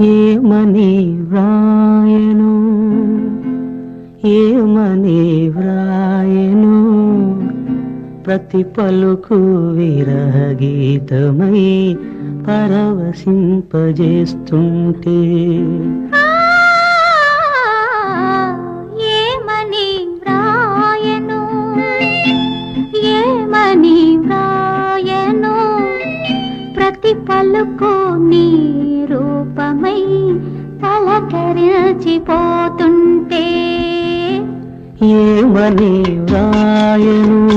ఏమని వ్రాయను? ఏమని వ్రాయను? ప్రతి పలుకు విరగీతమై పరవశింపజేస్తుంటే పలుకు నీ రూపమై పలకరించిపోతుంటే ఏమని వ్రాయను?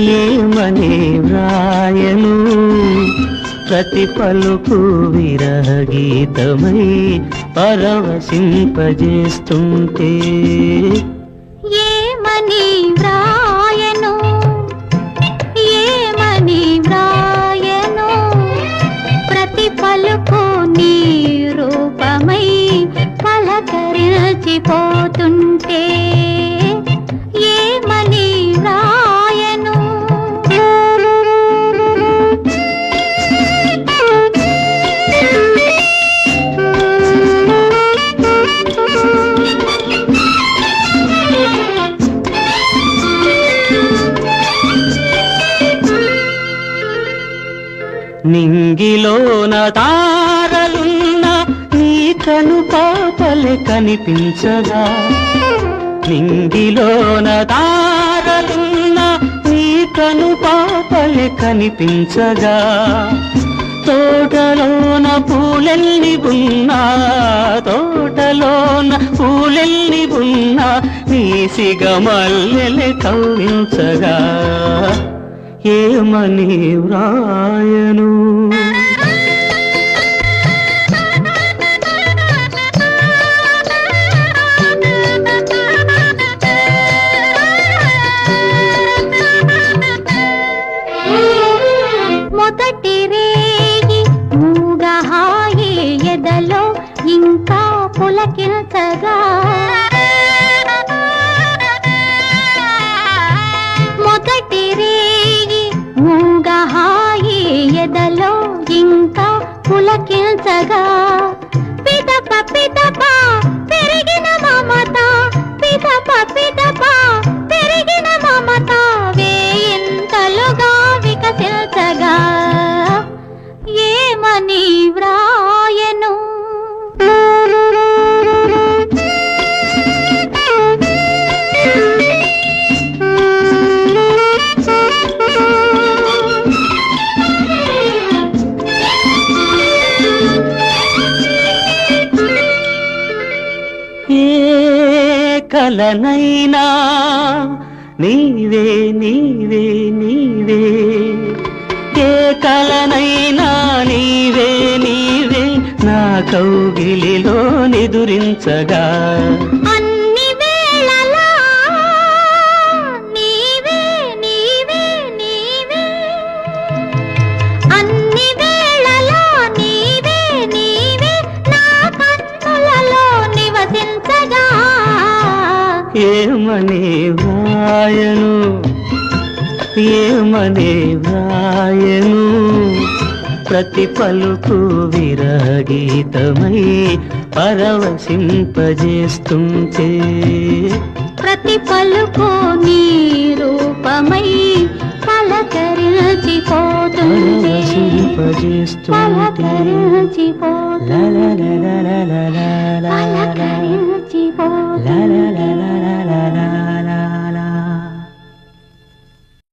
ఏమని వ్రాయను? ప్రతి పలుకు విరగీతమై పరవశింపజేస్తుంటే. ఏమని నింగిలోన తారలున్న నీ కను పాపలే కనిపించగా. నింగిలోన తారలున్న నీ కను పాపలే కనిపించగా. తోటలోన పూలెల్లి ఉన్నా తోటలోన పూలెల్లి ఉన్నా నీ సిగమల్లెలే కవ్వించగా. ఏమని వ్రాయను? మొదటి రేగి మూగహాయి ఎదలో ఇంకా పులకించగా அழகா కలనైనా నీవే నీవే నీవే. ఏ కలనైనా నీవే నీవే. నా కౌగిలిలో నిదురించగా. ఏమని వ్రాయను ఏమని వ్రాయను ప్రతి పలుకు విరగీతమై పరవశింపజేస్తుంటే. ప్రతి పలుకు నీ రూపమై పలకరించిపోతుంది పరవశింపజేస్తుంటే.